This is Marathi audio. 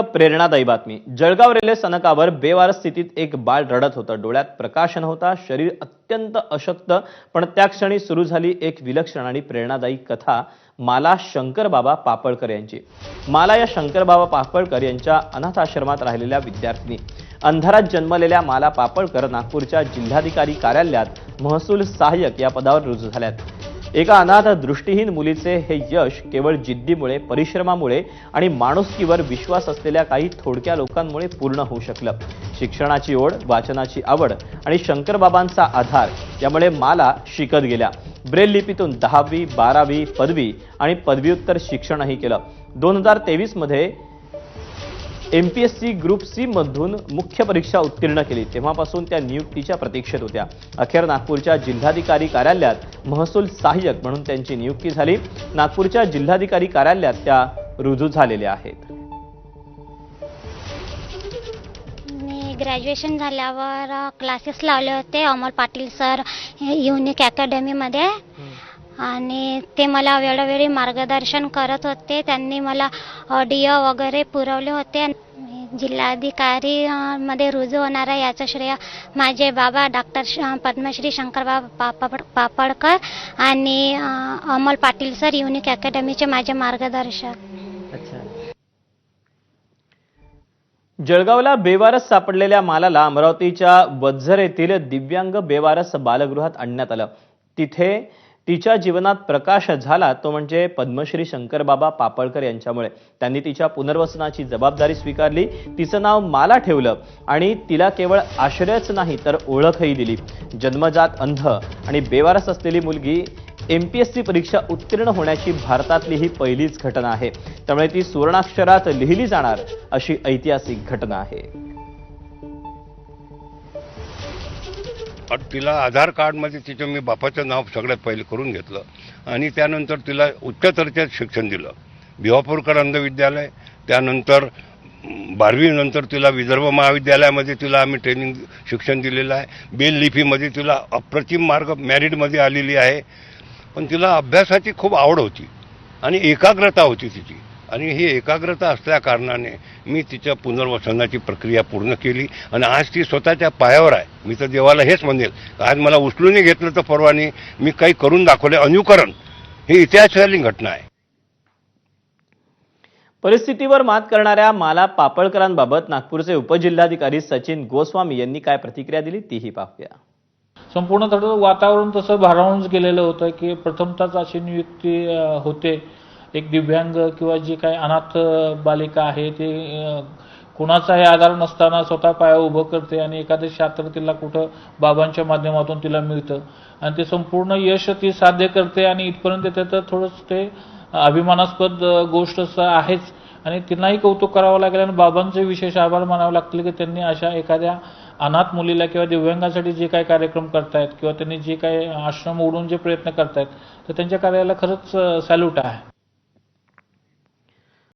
प्रेरणादायी बातमी. जळगाव रेल्वे स्थानकावर बेवारस स्थितीत एक बाळ रडत होतं. डोळ्यात प्रकाश नव्हता शरीर अत्यंत अशक्त पण त्या क्षणी सुरू झाली एक विलक्षण आणि प्रेरणादायी कथा माला शंकरबाबा पापळकर यांची. माला या शंकरबाबा पापळकर यांच्या अनाथ आश्रमात राहिलेल्या विद्यार्थिनी. अंधारात जन्मलेल्या माला पापळकर नागपूरच्या जिल्हाधिकारी कार्यालयात महसूल सहाय्यक या पदावर रुजू झाल्यात. एका अनाथ दृष्टीहीन मुलीचे हे यश केवळ जिद्दीमुळे परिश्रमामुळे आणि माणुसकीवर विश्वास असलेल्या काही थोडक्या लोकांमुळे पूर्ण होऊ शकलं. शिक्षणाची ओढ वाचनाची आवड आणि शंकरबाबांचा आधार यामुळे माला शिकत गेल्या. ब्रेल लिपीतून दहावी बारावी पदवी आणि पदव्युत्तर शिक्षणही केलं. दोन हजार तेवीसमध्ये M P S C group C मधून मुख्य परीक्षा उत्तीर्ण केली. तेव्हापासून त्या नियुक्तीच्या प्रतीक्षेत होत्या. अखेर नागपूरच्या जिल्हाधिकारी कार्यालयात महसूल सहाय्यक म्हणून त्यांची नियुक्ती झाली. नागपूरच्या जिल्हाधिकारी कार्यालयात त्या रुजू झालेल्या आहेत. मी ग्रॅज्युएशन झाल्यावर क्लासेस लावले होते. अमोल पाटील सर युनिक अकॅडमीमध्ये आणि ते मला वेळोवेळी मार्गदर्शन करत होते. त्यांनी मला ऑडिओ वगैरे पुरवले होते. जिल्हाधिकारी मध्ये रुजू होणार आहे याचं श्रेय माझे बाबा डॉक्टर श पद्मश्री शंकरबाबा पापड पापडकर आणि अमल पाटील सर युनिक अकॅडमीचे माझे मार्गदर्शक. जळगावला बेवारस सापडलेल्या मालाला अमरावतीच्या वज्जर येथील दिव्यांग बेवारस बालगृहात आणण्यात आलं. तिथे तिच्या जीवनात प्रकाश झाला तो म्हणजे पद्मश्री शंकरबाबा पापळकर यांच्यामुळे. त्यांनी तिच्या पुनर्वसनाची जबाबदारी स्वीकारली. तिचं नाव माला ठेवलं आणि तिला केवळ आश्रयच नाही तर ओळखही दिली. जन्मजात अंध आणि बेवारस असलेली मुलगी एम पी एस सी परीक्षा उत्तीर्ण होण्याची भारतातली ही पहिलीच घटना आहे. त्यामुळे ती सुवर्णाक्षरात लिहिली जाणार अशी ऐतिहासिक घटना आहे. तिला आधार कार्डमध्ये तिचं मी बापाचं नाव सगळ्यात पहिले करून घेतलं. आणि त्यानंतर तिला उच्च दर्जात शिक्षण दिलं. भिवापूरकर अंधविद्यालय त्यानंतर बारावीनंतर तिला विदर्भ महाविद्यालयामध्ये तिला आम्ही ट्रेनिंग शिक्षण दिलेलं आहे. बेल लिपीमध्ये तिला अप्रतिम मार्ग मॅरिडमध्ये आलेली आहे. पण तिला अभ्यासाची खूप आवड होती आणि एकाग्रता होती तिची. आणि ही एकाग्रता असल्या कारणाने मी तिच्या पुनर्वसनाची प्रक्रिया पूर्ण केली. आणि आज ती स्वतःच्या पायावर आहे. मी तर देवाला हेच म्हणेल आज मला उचलूनही घेतलं तर परवानी मी काही करून दाखवले. अनुकरण ही इतिहासाली घटना आहे. परिस्थितीवर मात करणाऱ्या माला पापळकरांबाबत नागपूरचे उपजिल्हाधिकारी सचिन गोस्वामी यांनी काय प्रतिक्रिया दिली तीही पाहूया. संपूर्ण थोडं वातावरण तसं भारावूनच गेलेलं होतं की प्रथमतःच अशी नियुक्ती होते. एक दिव्यांग किंवा जी काही अनाथ बालिका आहे ते कुणाचाही आधार नसताना स्वतः पाया उभं करते आणि एखादं शास्त्र तिला कुठं बाबांच्या माध्यमातून तिला मिळतं. आणि ते संपूर्ण यश ती साध्य करते आणि इथपर्यंत येते तर थोडंच ते अभिमानास्पद गोष्ट असं आहेच. आणि तिलाही कौतुक करावं लागेल आणि बाबांचे विशेष आभार मानावे लागतील की त्यांनी अशा एखाद्या अनाथ मुलीला किंवा दिव्यांगासाठी जे काही कार्यक्रम करतायत किंवा त्यांनी जे काही आश्रम उडून जे प्रयत्न करतायत तर त्यांच्या कार्याला खरंच सॅल्यूट आहे.